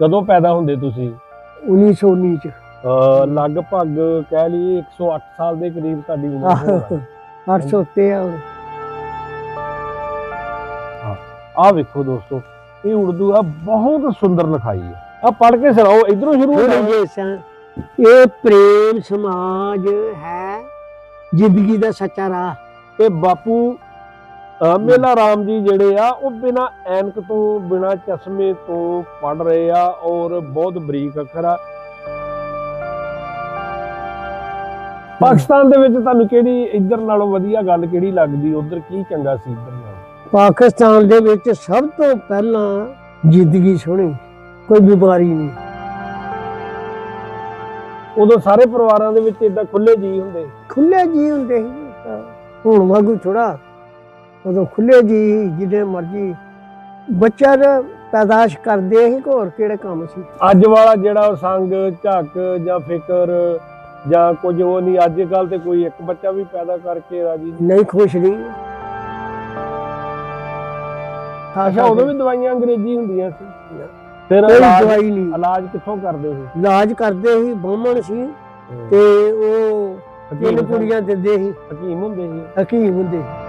ਕਦੋਂ ਪੈਦਾ ਹੁੰਦੇ ਤੁਸੀਂ? 1919 ਚ। ਅਹ ਲਗਭਗ ਕਹਿ ਲਈਏ 108 ਸਾਲ ਦੇ ਕਰੀਬ ਤੁਹਾਡੀ ਉਮਰ ਹੋਣੀ। 800 ਤੇ ਆ ਵੇਖੋ ਦੋਸਤੋ ਇਹ ਉਰਦੂ ਆ ਬਹੁਤ ਸੁੰਦਰ ਲਿਖਾਈ ਹੈ ਆ ਪੜ੍ਹ ਕੇ ਸੁਣਾਓ ਇਧਰੋਂ ਸ਼ੁਰੂ ਹੋ ਜਾਓ ਇਹ ਪ੍ਰੇਮ ਸਮਾਜ ਹੈ ਜ਼ਿੰਦਗੀ ਦਾ ਸੱਚਾ ਰਾਹ। ਤੇ ਬਾਪੂ ਮੇਲਾ ਰਾਮ ਜੀ ਜਿਹੜੇ ਆ ਉਹ ਬਿਨਾ ਐਨਕ ਤੋਂ ਬਿਨਾ ਚਸ਼ਮੇ ਤੋਂ ਪੜ ਰਹੇ ਆ ਔਰ ਬਹੁਤ ਬਰੀਕ ਅੱਖਰ ਆ। ਪਾਕਿਸਤਾਨ ਦੇ ਵਿੱਚ ਤੁਹਾਨੂੰ ਕਿਹੜੀ ਇੱਧਰ ਨਾਲੋਂ ਵਧੀਆ ਗੱਲ ਕਿਹੜੀ ਲੱਗਦੀ ਉਧਰ ਕੀ ਚੰਗਾ ਸੀ ਇੱਧਰ ਨਾਲੋਂ? ਪਾਕਿਸਤਾਨ ਦੇ ਵਿੱਚ ਸਭ ਤੋਂ ਪਹਿਲਾਂ ਜ਼ਿੰਦਗੀ ਸੋਹਣੀ ਕੋਈ ਬਿਮਾਰੀ ਨਹੀਂ। ਉਦੋਂ ਸਾਰੇ ਪਰਿਵਾਰਾਂ ਦੇ ਵਿੱਚ ਇਦਾਂ ਖੁੱਲੇ ਜੀ ਹੁੰਦੇ ਖੁੱਲੇ ਜੀ ਹੁੰਦੇ ਸੀ ਹੁਣ ਵਾਂਗੂ ਥੋੜਾ ਉਦੋਂ ਖੁੱਲੇ ਜੀ ਸੀ, ਜਿਹਦੇ ਮਰਜ਼ੀ ਬੱਚਾ ਦਾ ਪੈਦਾਸ਼ ਕਰਦੇ ਸੀ ਹੋਰ ਕਿਹੜੇ ਕੰਮ ਸੀ? ਅੱਜ ਵਾਲਾ ਜਿਹੜਾ ਉਹ ਸੰਗ ਝੱਕ ਜਾਂ ਫਿਕਰ ਜਾਂ ਕੁਝ ਉਹ ਨਹੀਂ ਅੱਜ ਕੱਲ ਤੇ ਕੋਈ ਇੱਕ ਬੱਚਾ ਵੀ ਪੈਦਾ ਕਰਕੇ ਰਾਜੀ ਨਹੀਂ। ਖੁਸ਼ ਨਹੀਂ ਅੱਛਾ ਉਦੋਂ ਵੀ ਦਵਾਈਆਂ ਅੰਗਰੇਜ਼ੀ ਹੁੰਦੀਆਂ ਸੀ। ਫਿਰ ਕੋਈ ਦਵਾਈ ਨਹੀਂ। ਇਲਾਜ ਕਿੱਥੋਂ ਕਰਦੇ ਸੀ? ਇਲਾਜ ਕਰਦੇ ਸੀ ਬਾਹਮਣ ਸੀ ਤੇ ਉਹ ਹਕੀਮ ਕੁੜੀਆਂ ਦਿੰਦੇ ਸੀ। ਹਕੀਮ ਹੁੰਦੇ ਸੀ। ਹਕੀਮ ਹੁੰਦੇ ਅੱਛਾ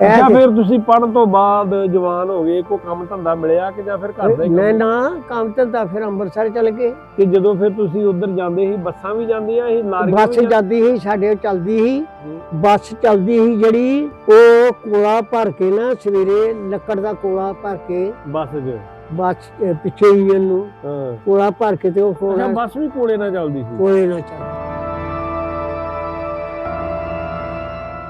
ਇਹ ਫਿਰ ਤੁਸੀਂ ਪੜ੍ਹਨ ਤੋਂ ਬਾਅਦ ਜਵਾਨ ਹੋ ਗਏ ਕੋਈ ਕੰਮ ਧੰਦਾ ਮਿਲਿਆ ਕਿ ਜਾਂ ਫਿਰ ਘਰ ਦਾ ਹੀ ਮੈਂ? ਨਾ ਕੰਮ ਧੰਦਾ ਫਿਰ ਅੰਮ੍ਰਿਤਸਰ ਚਲੇ ਗਏ। ਕਿ ਜਦੋਂ ਫਿਰ ਤੁਸੀਂ ਉੱਧਰ ਜਾਂਦੇ ਸੀ ਬੱਸਾਂ ਵੀ ਜਾਂਦੀਆਂ ਸੀ ਲਾਰੀਆਂ ਬੱਸ ਜਾਂਦੀ ਸੀ ਸਾਡੇ ਚੱਲਦੀ ਸੀ? ਬੱਸ ਚੱਲਦੀ ਸੀ ਜਿਹੜੀ ਉਹ ਕੋਲਾ ਭਰ ਕੇ ਨਾ ਸਵੇਰੇ ਲੱਕੜ ਦਾ ਕੋਲਾ ਭਰ ਕੇ ਬੱਸ 'ਚ? ਬੱਸ ਪਿੱਛੇ ਹੀ ਇਹਨੂੰ ਕੋਲਾ ਭਰ ਕੇ ਤੇ ਉਹ ਕੋਲਾ ਬੱਸ ਵੀ ਕੋਲੇ ਨਾਲ ਚੱਲਦੀ ਸੀ? ਕੋਲੇ ਨਾ ਚੱਲ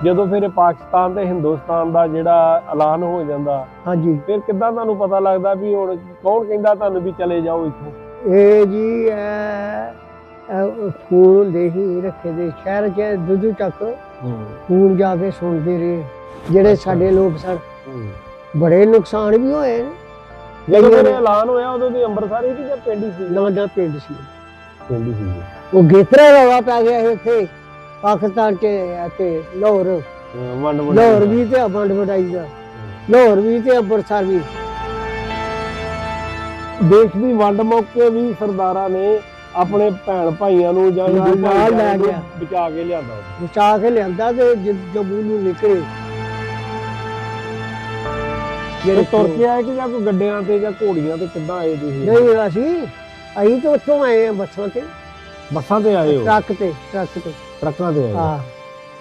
ਜਦੋਂ ਫਿਰ ਪਾਕਿਸਤਾਨ ਤੇ ਹਿੰਦੁਸਤਾਨ ਦਾ ਜਿਹੜਾ ਐਲਾਨ ਹੋ ਜਾਂਦਾ ਹਾਂਜੀ। ਫਿਰ ਕਿੱਦਾਂ ਤੁਹਾਨੂੰ ਪਤਾ ਲੱਗਦਾ ਵੀ ਹੁਣ ਕੌਣ ਕਹਿੰਦਾ ਤੁਹਾਨੂੰ ਵੀ ਚਲੇ ਜਾਓ ਇੱਥੋਂ? ਇਹ ਜੀ ਇਹ ਇਹ ਫੋਨ ਹੁੰਦੇ ਸੀ ਰੱਖੇ ਦੇ ਸ਼ਹਿਰ 'ਚ ਦੁੱਧੂ ਚੱਕ ਫੋਨ ਜਾ ਕੇ ਸੁਣਦੇ ਰਹੇ। ਜਿਹੜੇ ਸਾਡੇ ਲੋਕ ਸਨ ਬੜੇ ਨੁਕਸਾਨ ਵੀ ਹੋਏ ਜਦੋਂ ਇਹ ਐਲਾਨ ਹੋਇਆ ਉਦੋਂ ਦੀ ਅੰਮ੍ਰਿਤਸਰ ਹੀ ਸੀ ਜਾਂ ਪਿੰਡ ਹੀ ਸੀ? ਨਾ ਨਾ ਪਿੰਡ ਸੀ। ਪਿੰਡ ਹੀ ਸੀ। ਉਹ ਗੇਤਰਾ ਰਵਾ ਪੈ ਗਿਆ ਇੱਥੇ ਪਾਕਿਸਤਾਨ 'ਚ ਅਤੇ ਲਾਹੌਰ। ਵੰਡ ਵੰਡ ਲਾਹੌਰ ਵੀ ਤੇ ਵੰਡ ਵਡਾਈ ਦਾ। ਲਾਹੌਰ ਵੀ ਤੇ ਅੰਮ੍ਰਿਤਸਰ ਵੀ। ਦੇਸ਼ ਦੀ ਵੰਡ ਮੌਕੇ ਵੀ ਸਰਦਾਰਾਂ ਨੇ ਆਪਣੇ ਭੈਣ ਭਾਈਆਂ ਨੂੰ ਜਾਂ ਨਾਲ ਲੈ ਗਿਆ। ਬਚਾ ਕੇ ਲਿਆਂਦਾ। ਬਚਾ ਕੇ ਲਿਆਂਦਾ ਤੇ ਜੰਮੂ ਨੂੰ ਨਿਕਲੇ। ਜਿਹੜੇ ਤੁਰ ਕੇ ਆਏ ਕਿ ਜਾਂ ਕੋਈ ਗੱਡਿਆਂ ਤੇ ਜਾਂ ਘੋੜੀਆਂ ਤੇ ਕਿੱਦਾਂ ਆਏ ਤੁਸੀਂ? ਨਹੀਂ ਅਸੀਂ ਅਸੀਂ ਤਾਂ ਉੱਥੋਂ ਆਏ ਆ ਬੱਸਾਂ ਤੇ। ਬੱਸਾਂ ਤੇ ਆਏ ਹੋ? ਟਰੱਕ ਤੇ ਟਰੱਕ ਤੇ। ਟਰੱਕਾਂ ਤੇ ਆਏ ਹੋ।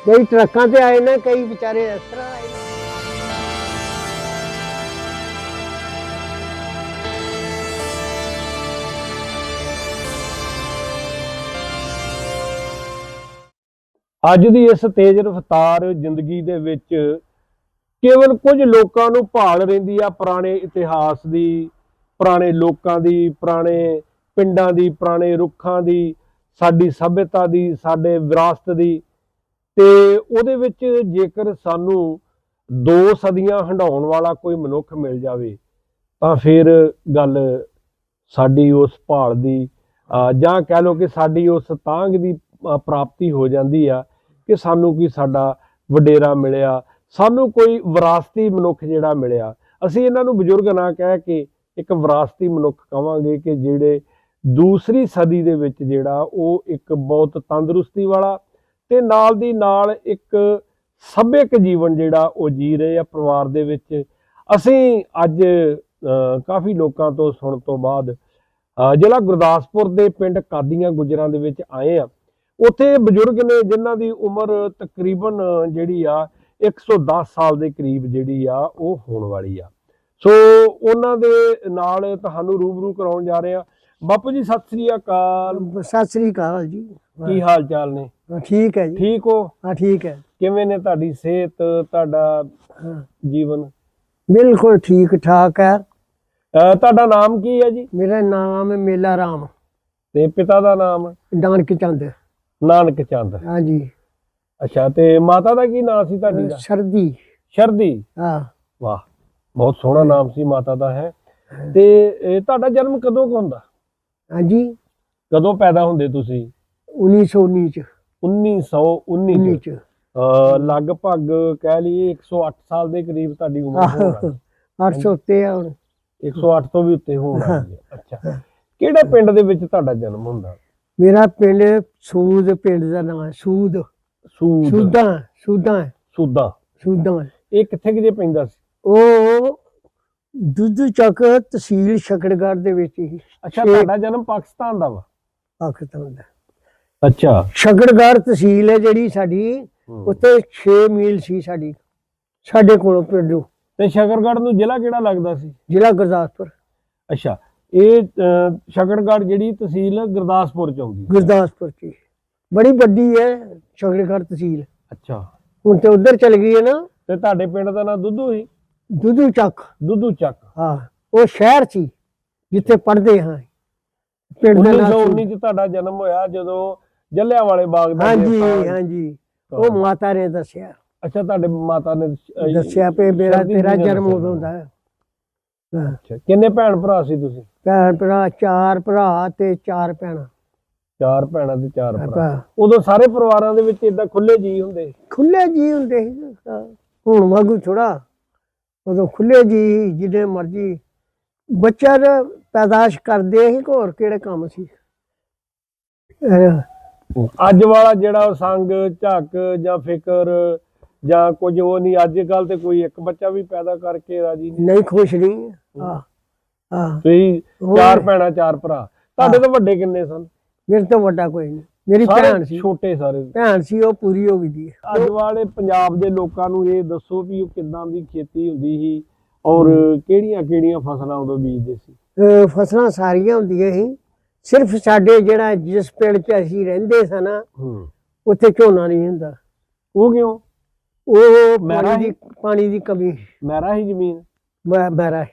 ਕਈ ਟਰੱਕਾਂ ਤੇ ਆਏ ਨੇ ਕਈ ਵਿਚਾਰੇ ਇਸ ਤਰ੍ਹਾਂ ਆਏ ਨੇ ਅੱਜ ਦੀ ਇਸ ਤੇਜ਼ ਰਫ਼ਤਾਰ ਜ਼ਿੰਦਗੀ ਦੇ ਵਿੱਚ ਕੇਵਲ ਕੁਝ ਲੋਕਾਂ ਨੂੰ ਭਾਲ ਰਹਿੰਦੀ ਆ ਪੁਰਾਣੇ ਇਤਿਹਾਸ ਦੀ ਪੁਰਾਣੇ ਲੋਕਾਂ ਦੀ ਪੁਰਾਣੇ ਪਿੰਡਾਂ ਦੀ ਪੁਰਾਣੇ ਰੁੱਖਾਂ ਦੀ ਸਾਡੀ ਸਭਿਅਤਾ ਦੀ, ਸਾਡੇ ਵਿਰਾਸਤ ਦੀ। ਤੇ ਉਹਦੇ ਵਿੱਚ ਜੇਕਰ ਸਾਨੂੰ ਦੋ ਸਦੀਆਂ ਹੰਡਾਉਣ ਵਾਲਾ ਕੋਈ ਮਨੁੱਖ ਮਿਲ ਜਾਵੇ, ਤਾਂ ਫਿਰ ਗੱਲ ਸਾਡੀ ਉਸ ਭਾਲ ਦੀ ਜਾਂ ਕਹਿ ਲਓ ਕਿ ਸਾਡੀ ਉਸ ਤਾਂਗ ਦੀ ਪ੍ਰਾਪਤੀ ਹੋ ਜਾਂਦੀ ਆ ਕਿ ਸਾਨੂੰ ਕੋਈ ਸਾਡਾ ਵਡੇਰਾ ਮਿਲਿਆ। ਸਾਨੂੰ ਕੋਈ ਵਿਰਾਸਤੀ ਮਨੁੱਖ ਜਿਹੜਾ ਮਿਲਿਆ। ਅਸੀਂ ਇਹਨਾਂ ਨੂੰ ਬਜ਼ੁਰਗ ਨਾ ਕਹਿ ਕੇ ਇੱਕ ਵਿਰਾਸਤੀ ਮਨੁੱਖ ਕਵਾਂਗੇ ਕਿ ਜਿਹੜੇ ਦੂਸਰੀ ਸਦੀ ਦੇ ਵਿੱਚ ਜਿਹੜਾ ਉਹ ਇੱਕ ਬਹੁਤ ਤੰਦਰੁਸਤੀ ਵਾਲਾ ਤੇ ਨਾਲ ਦੀ ਨਾਲ ਇੱਕ ਸੱਭਿਅਕ ਜੀਵਨ ਜਿਹੜਾ ਉਹ ਜੀ ਰਹੇ ਆ ਪਰਿਵਾਰ ਦੇ ਵਿੱਚ। ਅਸੀਂ ਅੱਜ ਕਾਫੀ ਲੋਕਾਂ ਤੋਂ ਸੁਣਨ ਤੋਂ ਬਾਅਦ ਜ਼ਿਲ੍ਹਾ ਗੁਰਦਾਸਪੁਰ ਦੇ ਪਿੰਡ ਕਾਦੀਆਂ ਗੁਜਰਾਂ ਦੇ ਵਿੱਚ ਆਏ ਆ। ਉੱਥੇ ਬਜ਼ੁਰਗ ਨੇ ਜਿਨ੍ਹਾਂ ਦੀ ਉਮਰ ਤਕਰੀਬਨ ਜਿਹੜੀ ਆ 110 ਸਾਲ ਦੇ ਕਰੀਬ ਜਿਹੜੀ ਆ ਉਹ ਹੋਣ ਵਾਲੀ ਆ। ਸੋ ਉਹਨਾਂ ਦੇ ਨਾਲ ਤੁਹਾਨੂੰ ਰੂਬਰੂ ਕਰਾਉਣ ਜਾ ਰਹੇ ਆ। ਬਾਪੂ ਜੀ ਸਤਿ ਸ੍ਰੀ ਅਕਾਲ। ਸਤਿ ਸ੍ਰੀ ਅਕਾਲ ਜੀ। ਕੀ ਹਾਲ ਚਾਲ ਨੇ? ਹਾਂ, ਠੀਕ ਹੈ ਜੀ। ਠੀਕ ਹੋ? ਹਾਂ ਠੀਕ ਹੈ। ਕਿਵੇਂ ਨੇ ਤੁਹਾਡੀ ਸਿਹਤ ਤੁਹਾਡਾ ਹਾਂ, ਜੀਵਨ? ਬਿਲਕੁਲ ਠੀਕ ਠਾਕ ਹੈ। ਤੁਹਾਡਾ ਨਾਮ ਕੀ ਹੈ ਜੀ? ਮੇਰਾ ਨਾਮ ਹੈ ਮੇਲਾ ਰਾਮ। ਤੇ ਪਿਤਾ ਦਾ ਨਾਮ? ਡਾਨਕ ਚੰਦ। ਨਾਨਕ ਚੰਦ। ਹਾਂਜੀ ਅੱਛਾ ਤੇ ਮਾਤਾ ਦਾ ਕੀ ਨਾਮ ਸੀ ਤੁਹਾਡੀ ਦਾ? ਸਰਦੀ। ਸ਼ਰਦੀ। ਹਾਂ। ਵਾਹ ਬਹੁਤ ਸੋਹਣਾ ਨਾਮ ਸੀ ਮਾਤਾ ਦਾ ਹੈ। ਤੇ ਇਹ ਤੁਹਾਡਾ ਜਨਮ ਕਦੋਂ ਕੁ ਹੁੰਦਾ? ਹਾਂਜੀ। ਕਦੋਂ ਪੈਦਾ ਹੁੰਦੇ ਤੁਸੀਂ? 1919 ਚ। 1919 19 ਚ? ਲਗਭਗ ਕਹਿ ਲਈਏ 108 ਸਾਲ ਦੇ ਕਰੀਬ ਤੁਹਾਡੀ ਉਮਰ ਹੋਣਾ 800 ਉੱਤੇ ਆ ਹੁਣ। 108 ਤੋਂ ਵੀ ਉੱਤੇ ਹੋਣ ਅੱਛਾ। ਕਿਹੜੇ ਪਿੰਡ ਦੇ ਵਿੱਚ ਤੁਹਾਡਾ ਜਨਮ ਹੁੰਦਾ? ਮੇਰਾ ਪਿੰਡ ਸੂਦ ਪਿੰਡ ਦਾ ਨਾਮ ਹੈ ਸੂਦ। ਸੂਦ। ਸੂਦਾਂ ਸੂਦਾਂ। ਸੂਦਾ। ਸੂਦਾਂ। ਇਹ ਕਿੱਥੇ ਕਿਤੇ ਪੈਂਦਾ ਸੀ? ਉਹ ਦੁੱਧ ਚੱਕ ਤਹਿਸੀਲ ਸ਼ਕੜਗੜ੍ਹ ਦੇ ਵਿੱਚ ਹੀ। ਅੱਛਾ ਛੇ- ਤੁਹਾਡਾ ਜਨਮ ਪਾਕਿਸਤਾਨ ਦਾ ਵਾ? ਪਾਕਿਸਤਾਨ ਦਾ। ਅੱਛਾ। ਸ਼ਕੜਗੜ੍ਹ ਤਹਿਸੀਲ ਹੈ ਜਿਹੜੀ ਸਾਡੀ ਉੱਥੇ 6 ਮੀਲ ਸੀ ਸਾਡੀ ਸਾਡੇ ਕੋਲੋਂ ਪਿੰਡੋਂ ਤੇ ਸ਼ਕਰਗੜ੍ਹ ਨੂੰ ਜ਼ਿਲ੍ਹਾ ਕਿਹੜਾ ਲੱਗਦਾ ਸੀ? ਜ਼ਿਲ੍ਹਾ ਗੁਰਦਾਸਪੁਰ। ਅੱਛਾ ਇਹ ਅਹ, ਸ਼ਕਰਗੜ੍ਹ ਜਿਹੜੀ ਤਹਿਸੀਲ ਗੁਰਦਾਸਪੁਰ ਚ ਆਉਂਦੀ। ਗੁਰਦਾਸਪੁਰ ਚ ਬੜੀ ਵੱਡੀ ਹੈ ਸ਼ਕੜਗੜ੍ਹ ਤਹਿਸੀਲ। ਅੱਛਾ। ਹੁਣ ਤੇ ਉਧਰ ਚਲ ਗਈ ਹੈ ਨਾ। ਤੇ ਤੁਹਾਡੇ ਪਿੰਡ ਦਾ ਨਾਮ ਦੁੱਧੂ ਸੀ? ਦੁੱਧੂ ਚੱਕ। ਦੁੱਧੂ ਚੱਕ। ਹਾਂ ਉਹ ਸ਼ਹਿਰ ਸੀ ਜਿੱਥੇ ਪੜ੍ਹਦੇ ਹਾਂ। ਪਿੰਡ ਦਾ ਨਾਮ 1919 ਚ ਤੁਹਾਡਾ ਜਨਮ ਹੋਇਆ ਜਦੋਂ ਜਲਿਆਂਵਾਲੇ ਬਾਗ ਦਾ ਹਾਂਜੀ ਗ੍ਰਿਫਤਾਰ- ਹਾਂਜੀ। ਉਹ ਮਾਤਾ ਨੇ ਦੱਸਿਆ। ਅੱਛਾ ਤੁਹਾਡੇ ਮਾਤਾ ਨੇ ਅਹ, ਦੱਸਿਆ ਪé ਮੇਰਾ ਸਰਦੀ ਤੇਰਾ ਜਨਮ ਦੱਸਿਆ। ਉਦੋਂ ਦਾ। ਹੈ। ਹਾਂ। ਅੱਛਾ ਕਿੰਨੇ ਭੈਣ ਭਰਾ ਸੀ ਤੁਸੀਂ? ਭੈਣ ਭਰਾ ਚਾਰ ਭਰਾ ਤੇ ਚਾਰ ਭੈਣਾਂ। ਚਾਰ ਭੈਣਾਂ ਤੇ ਚਾਰ ਭਰਾ। ਆਪਾਂ ਉਦੋਂ ਸਾਰੇ ਪਰਿਵਾਰਾਂ ਦੇ ਵਿੱਚ ਇਦਾਂ ਖੁੱਲੇ ਜੀ ਹੁੰਦੇ ਖੁੱਲੇ ਜੀ ਹੁੰਦੇ ਸੀ। ਹਾਂ। ਹੁਣ ਵਾਂਗੂ ਥੋੜਾ ਉਦੋਂ ਖੁੱਲੇ ਜੀ ਜਿੱਦੇ ਮਰਜ਼ੀ। ਬੱਚਾ ਪੈਦਾਸ਼ ਕਰਦੇ ਕਿ ਹੋਰ ਕਿਹੜੇ ਕੰਮ ਸੀ? ਅੱਜ ਵਾਲਾ ਜਿਹੜਾ ਉਹ ਸੰਗ ਝੱਕ ਜਾਂ ਫਿਕਰ ਜਾਂ ਕੁਝ ਉਹ ਨਹੀਂ ਅੱਜ ਕੱਲ ਤੇ ਕੋਈ ਇੱਕ ਬੱਚਾ ਵੀ ਪੈਦਾ ਕਰਕੇ ਰਾਜੀ ਨਹੀਂ। ਨਹੀਂ ਖੁਸ਼ ਨਹੀਂ। ਹਾਂ। ਹਾਂ ਤੁਸੀਂ ਚਾਰ ਭੈਣਾਂ ਚਾਰ ਭਰਾ। ਤੁਹਾਡੇ ਤੋਂ ਵੱਡੇ ਕਿੰਨੇ ਸਨ? ਮੇਰੇ ਤੋਂ ਵੱਡਾ ਕੋਈ ਨਹੀਂ। ਮੇਰੀ ਸਾਰੇ ਭੈਣ ਸੀ। ਛੋਟੇ ਸਾਰੇ। ਭੈਣ ਸੀ ਉਹ ਪੂਰੀ ਹੋ ਗਈ ਦੀ ਅੱਜ ਵਾਲੇ ਪੰਜਾਬ ਦੇ ਲੋਕਾਂ ਨੂੰ ਇਹ ਦੱਸੋ ਵੀ ਉਹ ਕਿੱਦਾਂ ਦੀ ਖੇਤੀ ਹੁੰਦੀ ਸੀ ਔਰ ਕਿਹੜੀਆਂ ਕਿਹੜੀਆਂ ਫਸਲਾਂ ਉਦੋਂ ਬੀਜਦੇ ਸੀ? ਅਹ ਫਸਲਾਂ ਸਾਰੀਆਂ ਹੁੰਦੀਆਂ ਸੀ। ਸਿਰਫ ਸਾਡੇ ਜਿਹੜਾ ਜਿਸ ਪਿੰਡ 'ਚ ਅਸੀਂ ਰਹਿੰਦੇ ਸਨ ਨਾ, ਹੂੰ। ਉੱਥੇ ਝੋਨਾ ਨਹੀਂ ਹੁੰਦਾ। ਉਹ ਕਿਉਂ? ਉਹ ਮਹਿਰਾ ਪਾਣੀ ਦੀ ਪਾਣੀ ਦੀ ਕਮੀ। ਮਹਿਰਾ ਹੀ ਜ਼ਮੀਨ। ਮੈਂ ਮੇਰਾ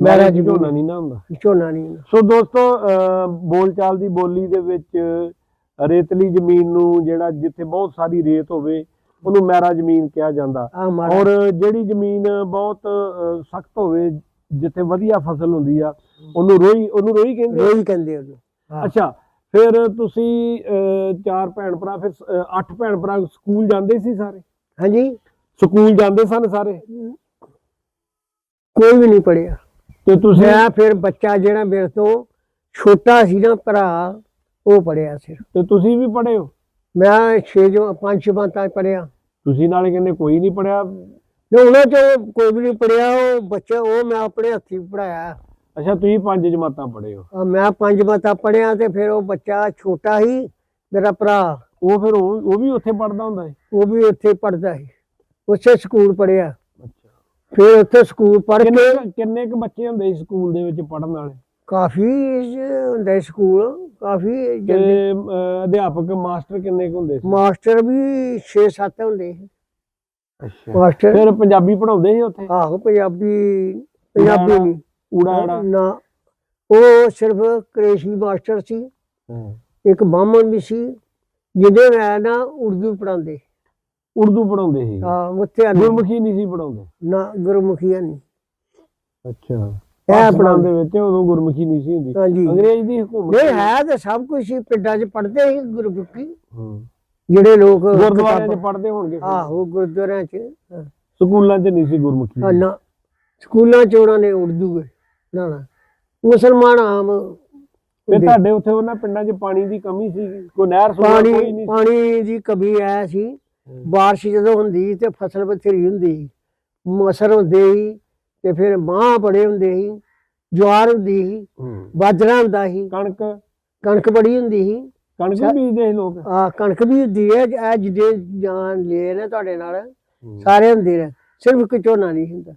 ਮਹਿਰਾ ਚ ਜ਼ਮੀਨ। ਝੋਨਾ ਨਹੀਂ ਨਾ ਹੁੰਦਾ। ਝੋਨਾ ਨਹੀਂ ਹੁੰਦਾ। ਸੋ ਦੋਸਤੋ ਅਹ ਬੋਲਚਾਲ ਦੀ ਬੋਲੀ ਦੇ ਵਿੱਚ ਰੇਤਲੀ ਜ਼ਮੀਨ ਨੂੰ ਜਿਹੜਾ ਜਿੱਥੇ ਬਹੁਤ ਸਾਰੀ ਰੇਤ ਹੋਵੇ ਉਹਨੂੰ ਮਹਿਰਾ ਜ਼ਮੀਨ ਕਿਹਾ ਜਾਂਦਾ। ਮਾਰਾ ਔਰ ਜਿਹੜੀ ਜ਼ਮੀਨ ਬਹੁਤ ਸਖਤ ਹੋਵੇ ਜਿੱਥੇ ਵਧੀਆ ਫਸਲ ਹੁੰਦੀ ਆ ਉਹਨੂੰ ਰੋਈ ਉਹਨੂੰ ਰੋਈ ਕਹਿੰਦੇ ਆ। ਰੋਈ ਕਹਿੰਦੇ ਉਹਨੂੰ। ਹਾਂ। ਅੱਛਾ ਫਿਰ ਤੁਸੀਂ ਅਹ, ਚਾਰ ਭੈਣ ਭਰਾ ਫਿਰ ਅਹ, ਅੱਠ ਭੈਣ ਭਰਾ ਸਕੂਲ ਜਾਂਦੇ ਸੀ ਸਾਰੇ? ਹਾਂਜੀ। ਸਕੂਲ ਜਾਂਦੇ ਸਨ ਸਾਰੇ? ਕੋਈ ਵੀ ਨਹੀਂ ਪੜਿਆ ਤੇ ਤੁਸੀਂ ਮੈਂ ਫਿਰ ਬੱਚਾ ਜਿਹੜਾ ਮੇਰੇ ਤੋਂ ਛੋਟਾ ਸੀ ਨਾ ਭਰਾ ਉਹ ਪੜਿਆ ਸਿਰ। ਤੇ ਤੁਸੀਂ ਵੀ ਪੜ੍ਹੇ ਹੋ? ਮੈਂ ਛੇ ਜੋ ਪੰਜ ਛੇ ਤੱਕ ਪੜਿਆ ਤੁਸੀਂ ਨਾਲੇ ਕਹਿੰਦੇ ਕੋਈ ਨਹੀਂ ਪੜਿਆ ਨੇ ਉਹਨਾਂ ਚੋਂ ਕੋਈ ਵੀ ਨਹੀਂ ਪੜਿਆ ਉਹ ਬੱਚਾ ਉਹ ਮੈਂ ਆਪਣੇ ਹੱਥੀਂ ਪੜਾਇਆ ਅੱਛਾ ਤੁਸੀਂ ਪੰਜ ਜਮਾਤਾਂ ਪੜ੍ਹੇ ਹੋ? ਮੈਂ ਪੰਜ ਮਤਾ ਪੜਿਆ ਤੇ ਫਿਰ ਉਹ ਬੱਚਾ ਛੋਟਾ ਸੀ ਮੇਰਾ ਭਰਾ। ਉਹ ਫਿਰ ਉਹ ਵੀ ਉੱਥੇ ਪੜਦਾ ਹੁੰਦਾ ਹੈ ਉਹ ਵੀ ਉੱਥੇ ਪੜਦਾ ਸੀ। ਉਸੇ ਸਕੂਲ ਪੜਿਆ ਫਿਰ ਉੱਥੇ ਸਕੂਲ ਪੜ੍ਹ ਕੇ ਕਿੰਨੇ ਕਿੰਨੇ ਕੁ ਬੱਚੇ ਹੁੰਦੇ ਸੀ ਸਕੂਲ ਦੇ ਵਿੱਚ ਪੜਨ ਵਾਲੇ? ਕਾਫੀ ਹੁੰਦੇ ਸਕੂਲ ਕਾਫੀ ਤੇ ਜਾਂਦੇ ਅਹ, ਅਧਿਆਪਕ ਮਾਸਟਰ ਕਿੰਨੇ ਕੁ ਹੁੰਦੇ ਸੀ? ਮਾਸਟਰ ਵੀ 6-7 ਹੁੰਦੇ ਸੀ। ਅੱਛਾ। ਮਾਸਟਰ ਫਿਰ ਪੰਜਾਬੀ ਪੜਾਉਂਦੇ ਸੀ ਉੱਥੇ? ਆਹੋ ਪੰਜਾਬੀ ਪੰਜਾਬੀ। ਨਹੀਂ ਊੜਾ ਆੜਾ ਨਾ ਉਹ ਸਿਰਫ ਕ੍ਰੇਸ਼ੀ ਮਾਸਟਰ ਸੀ। ਇੱਕ ਬਾਹਮਣ ਵੀ ਸੀ ਜਿਹਦੇ ਮੈਂ ਨਾ ਉਰਦੂ ਪੜਾਉਂਦੇ ਉਰਦੂ ਪੜਾਉਂਦੇ ਸੀ। ਹਾਂ ਉੱਥੇ ਆਉਂਦੇ। ਗੁਰਮੁਖੀ ਨਹੀਂ ਸੀ ਪੜਾਉਂਦੇ ਨਾ ਗੁਰਮੁਖੀਆ ਨਹੀਂ। ਅੱਛਾ। ਇਹ ਦੇ ਵਿੱਚ ਉਦੋਂ ਗੁਰਮੁਖੀ ਨਹੀਂ ਸੀ ਹੁੰਦੀ। ਅੰਗਰੇਜ਼ ਦੀ ਹਕੂਮਤ ਨਹੀਂ ਹੈ ਤਾਂ ਸਭ ਕੁਝ ਹੀ ਪਿੰਡਾਂ 'ਚ ਪੜਦੇ ਸੀ ਗੁਰਮੁਖੀ। ਹੂੰ। ਜਿਹੜੇ ਲੋਕ ਗੁਰਦੁਆਰਿਆਂ 'ਚ ਪੜਦੇ ਹੋਣਗੇ। ਆਹੋ ਗੁਰਦੁਆਰਿਆਂ 'ਚ। ਸਕੂਲਾਂ 'ਚ ਨਹੀਂ ਸੀ ਗੁਰਮੁਖੀ। ਨਾ। ਸਕੂਲਾਂ 'ਚ ਉਹਨਾਂ ਨੇ ਉਰਦੂ ਨਾ ਮੁਸਲਮਾਨ ਆਮ ਤੇ ਤੁਹਾਡੇ ਉੱਥੇ ਉਹਨਾਂ ਪਿੰਡਾਂ 'ਚ ਪਾਣੀ ਦੀ ਕਮੀ ਸੀ? ਕੋਈ ਨਹਿਰ ਸੁਣਾ ਕੋਈ ਪਾਣੀ ਨਹੀਂ ਪਾਣੀ ਦੀ ਕਮੀ ਆਇਆ ਸੀ। ਬਾਰਿਸ਼ ਜਦੋਂ ਹੁੰਦੀ ਤੇ ਫਸਲ ਬਥੇਰੀ ਹੁੰਦੀ ਮਸਰ ਹੁੰਦੇ ਸੀ ਤੇ ਫਿਰ ਮਾਂ ਬੜੇ ਹੁੰਦੇ ਸੀ ਜਵਾਰ ਹੁੰਦੀ ਹੂੰ। ਬਾਜਰਾ ਹੁੰਦਾ ਸੀ। ਕਣਕ। ਕਣਕ ਬੜੀ ਹੁੰਦੀ ਸੀ। ਕਣਕ ਵੀ ਬੀਜਦੇ ਲੋਕ। ਆ ਕਣਕ ਵੀ ਹੁੰਦੀ ਹੈ ਇਹ ਜਿਹਦੇ ਜਾਨ ਲੈ ਨੇ ਤੁਹਾਡੇ ਨਾਲ ਸਾਰੇ ਹੁੰਦੇ ਨੇ ਸਿਰਫ ਇੱਕ ਝੋਨਾ ਨਹੀਂ ਹੁੰਦਾ।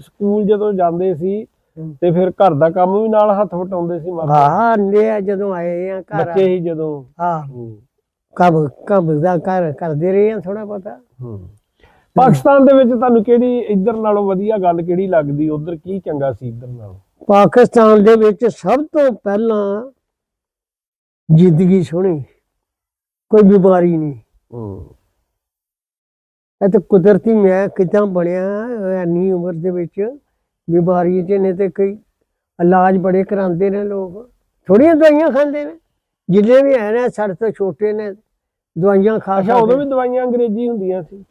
ਸਕੂਲ ਜਦੋਂ ਜਾਂਦੇ ਸੀ ਹੂੰ। ਤੇ ਫਿਰ ਘਰ ਦਾ ਕੰਮ ਵੀ ਨਾਲ ਹੱਥ ਵਟਾਉਂਦੇ ਸੀ ਮਾਪੇ ਹਾਂ ਨੇ ਜਦੋਂ ਆਏ ਆ ਘਰ ਬੱਚੇ ਹੀ ਜਦੋਂ। ਹਾਂ। ਕਬ ਕਬ ਦਾ ਘਰ ਕਰਦੇ ਰਹੇ ਆ ਥੋੜਾ ਪਤਾ ਪਾਕਿਸਤਾਨ ਦੇ ਵਿੱਚ ਤੁਹਾਨੂੰ ਕਿਹੜੀ ਇੱਧਰ ਨਾਲੋਂ ਵਧੀਆ ਗੱਲ ਕਿਹੜੀ ਲੱਗਦੀ? ਉਧਰ ਕੀ ਚੰਗਾ ਸੀ ਇੱਧਰ ਨਾਲੋਂ? ਪਾਕਿਸਤਾਨ ਦੇ ਵਿੱਚ ਸਭ ਤੋਂ ਪਹਿਲਾਂ ਜ਼ਿੰਦਗੀ ਸੋਹਣੀ ਕੋਈ ਬਿਮਾਰੀ ਨਹੀਂ। ਇਹ ਤਾਂ ਕੁਦਰਤੀ ਮੈਂ ਕਿਦਾਂ ਬਣਿਆ ਇੰਨੀ ਉਮਰ ਦੇ ਵਿੱਚ ਬਿਮਾਰੀ ਚ ਨੇ ਤੇ ਕਈ ਇਲਾਜ ਬੜੇ ਕਰਾਉਂਦੇ ਨੇ ਲੋਕ ਥੋੜੀਆਂ ਦਵਾਈਆਂ ਖਾਂਦੇ ਨੇ। ਜਿੰਨੇ ਵੀ ਹੈ ਨੇ ਸਾਡੇ ਤੋਂ ਛੋਟੇ ਨੇ ਦਵਾਈਆਂ ਖਾ ਅੱਛਾ ਉਦੋਂ ਵੀ ਦਵਾਈਆਂ ਅੰਗਰੇਜ਼ੀ ਹੁੰਦੀਆਂ ਸੀ।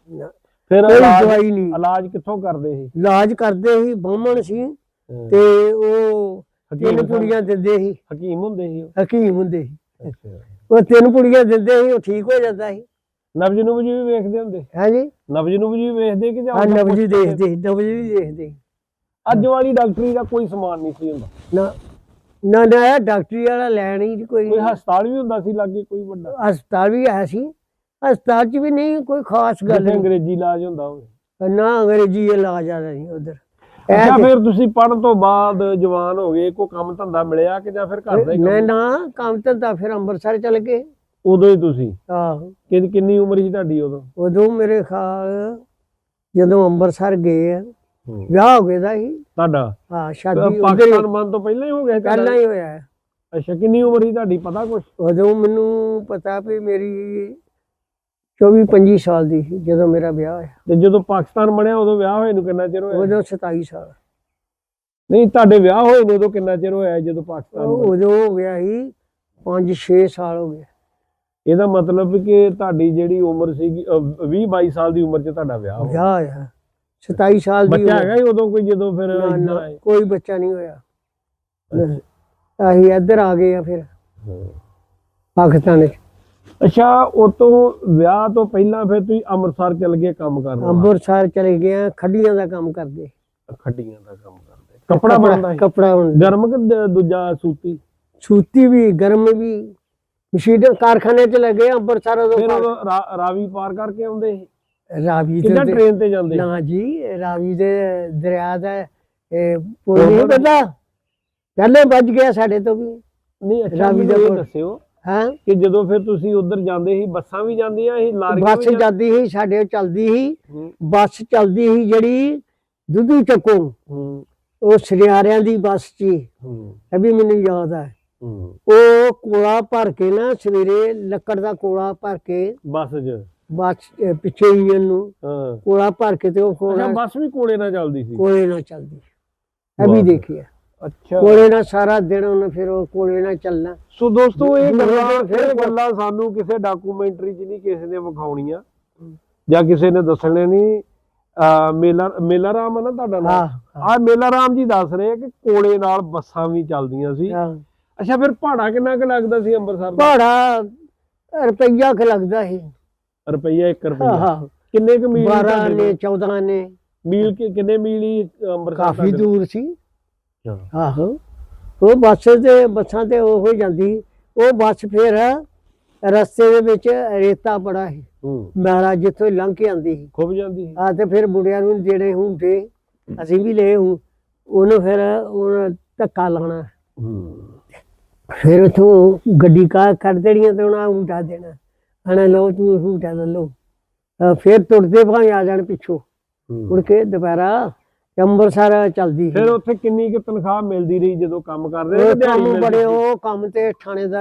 ਫਿਰ ਕੋਈ ਦਵਾਈ ਨਹੀਂ। ਇਲਾਜ ਕਿੱਥੋਂ ਕਰਦੇ ਸੀ? ਇਲਾਜ ਕਰਦੇ ਸੀ ਬਾਹਮਣ ਸੀ। ਤੇ ਉਹ ਤਿੰਨ? ਪੁੜੀਆਂ ਦਿੰਦੇ ਸੀ। ਹਕੀਮ ਹੁੰਦੇ ਸੀ? ਹਕੀਮ ਹੁੰਦੇ ਸੀ। ਉਹ ਤਿੰਨ ਪੁੜੀਆਂ ਦਿੰਦੇ ਸੀ ਉਹ ਠੀਕ ਹੋ ਜਾਂਦਾ ਸੀ। ਨਬਜ ਨੂੰ ਵੀ ਵੇਖਦੇ ਹੁੰਦੇ? ਹੈ ਜੀ ਨਬਜ ਨੂੰ ਵੀ ਵੇਖਦੇ ਕਿ ਜਾਂ ਹਾਂ ਨਬਜੀ ਦੇਖਦੇ ਨਬਜੀ ਵੀ ਦੇਖਦੇ। ਅੱਜ ਵਾਲੀ ਡਾਕਟਰੀ ਦਾ ਕੋਈ ਸਮਾਨ ਨਹੀਂ ਸੀ ਹੁੰਦਾ। ਨਾ। ਨਾ ਨਾ ਇਹ ਡਾਕਟਰੀ ਵਾਲਾ ਲੈਣ ਹੀ ਕੋਈ ਕੋਈ ਹਸਪਤਾਲ ਵੀ ਹੁੰਦਾ ਸੀ ਲਾਗੇ ਕੋਈ ਵੱਡਾ? ਹਸਪਤਾਲ ਵੀ ਹੈ ਸੀ। ਹਸਪਤਾਲ 'ਚ ਵੀ ਨਹੀਂ ਕੋਈ ਖਾਸ ਗੱਲ ਜਿੱਥੇ ਨਹੀਂ। ਅੰਗਰੇਜ਼ੀ ਇਲਾਜ ਹੁੰਦਾ ਹੋਵੇ। ਨਾ ਅੰਗਰੇਜ਼ੀ ਇਲਾਜ ਆ ਨਹੀਂ ਉਧਰ। ਅੱਛਾ ਫਿਰ ਤੁਸੀਂ ਪੜਨ ਤੋਂ ਬਾਅਦ ਜਵਾਨ ਹੋ ਗਏ ਕੋਈ ਕੰਮ ਧੰਦਾ ਮਿਲਿਆ ਕਿ ਜਾਂ ਫਿਰ ਘਰ ਦਾ ਹੀ ਕੰਮ? ਨਾ ਕੰਮ ਧੰਦਾ ਫਿਰ ਅੰਮ੍ਰਿਤਸਰ ਚਲੇ ਗਏ। ਉਦੋਂ ਹੀ ਤੁਸੀਂ? ਆਹੋ। ਕਿੰਨੀ ਉਮਰ ਸੀ ਤੁਹਾਡੀ ਉਦੋਂ? ਉਦੋਂ ਮੇਰੇ ਖਿਆਲ ਜਦੋਂ ਅੰਮ੍ਰਿਤਸਰ ਗਏ ਆ, ਵਿਆਹ ਹੋ ਗਿਆ ਦਾ ਸੀ ਤੁਹਾਡਾ? ਹਾਂ ਸ਼ਾਦੀ ਪਾਕਿਸਤਾਨ ਮਨ ਤੋਂ ਪਹਿਲਾਂ ਹੀ ਹੋ ਗਿਆ? ਪਹਿਲਾਂ ਹੀ ਹੋਇਆ ਹੈ। ਅੱਛਾ ਕਿੰਨੀ ਉਮਰ ਸੀ ਤੁਹਾਡੀ? ਪਤਾ ਕੁਛ? ਉਦੋਂ ਮੈਨੂੰ ਪਤਾ ਵੀ ਮੇਰੀ 24 25 ਸਾਲ ਦੀ ਸੀ ਜਦੋਂ ਮੇਰਾ ਵਿਆਹ ਹੋਇਆ। ਤੇ ਜਦੋਂ ਪਾਕਿਸਤਾਨ ਬਣਿਆ ਉਦੋਂ ਵਿਆਹ ਹੋਏ ਨੂੰ ਕਿੰਨਾ ਚਿਰ ਹੋਇਆ? ਉਦੋਂ 27 ਸਾਲ। ਨਹੀਂ ਤੁਹਾਡੇ ਵਿਆਹ ਹੋਏ ਨੂੰ ਉਦੋਂ ਕਿੰਨਾ ਚਿਰ ਹੋਇਆ ਜਦੋਂ ਪਾਕਿਸਤਾਨ? ਉਦੋਂ ਹੋ ਗਿਆ ਸੀ 5-6 ਸਾਲ ਹੋ ਗਏ। ਇਹਦਾ ਮਤਲਬ ਕਿ ਤੁਹਾਡੀ ਜਿਹੜੀ ਉਮਰ ਸੀਗੀ 20 22 ਸਾਲ ਦੀ ਉਮਰ 'ਚ ਤੁਹਾਡਾ ਵਿਆਹ ਹੋ ਗਿਆ ਵਿਆਹ ਹੋਇਆ। 27 ਸਾਲ ਦੀ ਬੱਚਾ। ਹੈਗਾ ਹੀ ਉਦੋਂ ਕੋਈ ਜਦੋਂ ਫਿਰ ਨਾ, ਨਾ? ਕੋਈ ਬੱਚਾ ਨਹੀਂ ਹੋਇਆ। ਅਸੀਂ ਇੱਧਰ ਆ ਗਏ ਆ ਫਿਰ। ਪਾਕਿਸਤਾਨ ਵਿੱਚ। ਅੱਛਾ ਉਹ ਤੋਂ ਵਿਆਹ ਤੋਂ ਪਹਿਲਾਂ ਫਿਰ ਤੁਸੀਂ ਅੰਮ੍ਰਿਤਸਰ ਚਲ ਗਏ ਕੰਮ ਕਰਨ। ਅੰਮ੍ਰਿਤਸਰ ਚਲੇ ਗਏ ਆ ਖੱਡੀਆਂ ਦਾ ਕੰਮ ਕਰਦੇ। ਖੱਡੀਆਂ ਦਾ ਕੰਮ ਕਰਦੇ। ਕੱਪੜਾ ਬਣਦਾ ਹੈ ਕੱਪੜਾ ਗਰਮ ਕਿ ਦ- ਦੂਜਾ ਸੂਤੀ? ਸੂਤੀ ਵੀ ਗਰਮ ਵੀ। ਮਸ਼ੀਨ ਕਾਰਖਾਨੇ ਚ ਲੱਗੇ ਆ, ਅੰਮ੍ਰਿਤਸਰ ਉਦੋਂ ਫਿਰ ਰਾ- ਰਾਵੀ ਪਾਰ ਕਰਕੇ ਆਉਂਦੇ ਸੀ? ਰਾਵੀ ਕਿੱਦਾਂ ਦੇ ਟ੍ਰੇਨ ਤੇ ਜਾਂਦੇ? ਨਾ ਜੀ ਰਾਵੀ ਦੇ ਦਰਿਆ ਦਾ ਇਹ ਪੁਲ ਨਹੀਂ ਪਤਾ ਪਹਿਲੇ ਵੱਜ ਗਿਆ ਸਾਡੇ ਤੋਂ ਵੀ। ਨਹੀਂ ਅੱਛਾ ਰਾਵੀ ਦਾ ਪੁਲ। ਦੱਸਿਓ ਹਾਂ? ਕਿ ਜਦੋਂ ਫਿਰ ਤੁਸੀਂ ਉਧਰ ਜਾਂਦੇ ਸੀ ਬੱਸਾਂ ਵੀ ਜਾਂਦੀਆਂ ਸੀ ਲਾਰੀਆਂ ਬੱਸ ਜਾਂਦੀ ਸੀ ਸਾਡੇ ਚੱਲਦੀ ਸੀ। ਬੱਸ ਚੱਲਦੀ ਸੀ ਜਿਹੜੀ ਦੁੱਧੂ ਚੱਕੋ। ਉਹ ਸੁਨਿਆਰਿਆਂ ਦੀ ਬੱਸ ਸੀ। ਵੀ ਮੈਨੂੰ ਯਾਦ ਹੂੰ। ਉਹ ਕੋਲਾ ਭਰ ਕੇ ਨਾ ਸਵੇਰੇ ਲੱਕੜ ਦਾ ਕੋਲਾ ਭਰ ਕੇ ਬੱਸ 'ਚ? ਬੱਸ ਅਹ ਪਿੱਛੇ ਇੰਜਨ ਨੂੰ। ਹਾਂ। ਕੋਲਾ ਭਰ ਕੇ ਤੇ ਉਹ ਅੱਛਾ ਕੋਲਾ ਬੱਸ ਵੀ ਕੋਲੇ ਨਾਲ ਚੱਲਦੀ ਸੀ? ਕੋਲੇ ਨਾਲ ਚੱਲਦੀ ਇਹ ਵੀ ਵਾਹ। ਦੇਖਿਆ ਅੱਛਾ। ਕੋਲੇ ਨਾਲ ਸਾਰਾ ਦਿਨ ਉਹਨੇ ਫਿਰ ਉਹ ਕੋਲੇ ਨਾਲ ਚੱਲਣਾ। ਸੋ ਦੋਸਤੋ ਇਹ ਗੱਲਾਂ ਫਿਰ ਗੱਲਾਂ ਸਾਨੂੰ ਕਿਸੇ ਡਾਕੂਮੈਂਟਰੀ 'ਚ ਨਹੀਂ ਕਿਸੇ ਨੇ ਵਿਖਾਉਣੀਆਂ। ਜਾਂ ਕਿਸੇ ਨੇ ਦੱਸਣੇ ਨਹੀਂ। ਆ ਮੇਲਾ ਮੇਲਾ ਰਾਮ ਹੈ ਨਾ ਤੁਹਾਡਾ ਨਾਮ? ਹਾਂ ਆ ਮੇਲਾ ਰਾਮ ਜੀ ਦੱਸ ਰਹੇ ਆ ਕਿ ਕੋਲੇ ਨਾਲ ਬੱਸਾਂ ਵੀ ਚੱਲਦੀਆਂ ਸੀ। ਹਾਂ। ਅੱਛਾ ਫਿਰ ਭਾੜਾ ਕਿੰਨਾ ਕੁ ਲੱਗਦਾ ਸੀ ਅੰਮ੍ਰਿਤਸਰ ਦਾ? ਭਾੜਾ ਰੁਪਈਆ ਕ ਲੱਗਦਾ ਸੀ। ਰੁਪਈਆ 1 ਹਾਂ ਰੁਪਈਆ। ਹਾਂ ਕਿੰਨੇ ਕੁ ਮੀਲ 12 ਤੁਹਾਡੇ ਨੇ ਤੋਂ? 14 ਨੇ। ਮੀਲ ਕਿ- ਕਿੰਨੇ ਮੀਲ ਹੀ ਅੰਮ੍ਰਿਤਸਰ ਕਾਫੀ ਦੂਰ ਸੀ। ਤੋਂ? ਆਹੋ। ਉਹ ਬੱਸ ਤੇ ਬੱਸਾਂ ਤੇ ਉਹ ਹੀ ਜਾਂਦੀ। ਉਹ ਬੱਸ ਫਿਰ ਰਸਤੇ ਦੇ ਵਿੱਚ ਰੇਤਾ ਬੜਾ ਸੀ। ਹੂੰ। ਮੈਲਾ ਜਿੱਥੋਂ ਹੀ ਲੰਘ ਕੇ ਆਂਦੀ ਸੀ। ਖੁੱਬ ਜਾਂਦੀ ਸੀ। ਆ ਤੇ ਫਿਰ ਮੁੰਡਿਆਂ ਨੂੰ ਜਿਹੜੇ ਹੁੰਦੇ ਅਸੀਂ ਵੀ ਲਏ ਹੂੰ। ਉਹਨੂੰ ਫਿਰ ਉਹ ਧੱਕਾ ਲਾਉਣਾ। ਹੂੰ। ਫਿਰ ਉਥੋਂ ਗੱਡੀ ਕਾ ਕਰ ਦੇਣੀਆਂ ਤੇ ਉਹਨਾਂ ਉਂਟਾ ਦੇਣਾ। ਹਣਾ ਲਓ ਤੂੰ ਉਂਟਾ ਲੈ ਲਓ ਅਹ ਫਿਰ ਤੁਰਦੇ ਭਾਵੇਂ ਆ ਜਾਣ ਪਿੱਛੋਂ ਹੂੰ। ਮੁੜ ਕੇ ਦੁਬਾਰਾ ਅੰਮ੍ਰਿਤਸਰ ਚੱਲਦੀ ਸੀ ਫਿਰ ਉੱਥੇ ਕਿੰਨੀ ਕੁ ਤਨਖਾਹ ਮਿਲਦੀ ਰਹੀ ਜਦੋਂ ਕੰਮ ਕਰਦੇ ਉਹ ਕਿ ਦਿਹਾੜੀ ਕੰਮ ਮਿਲਦੀ ਬੜੇ ਸੀ? ਉਹ ਕੰਮ ਤੇ ਥਾਣੇਦਾਰ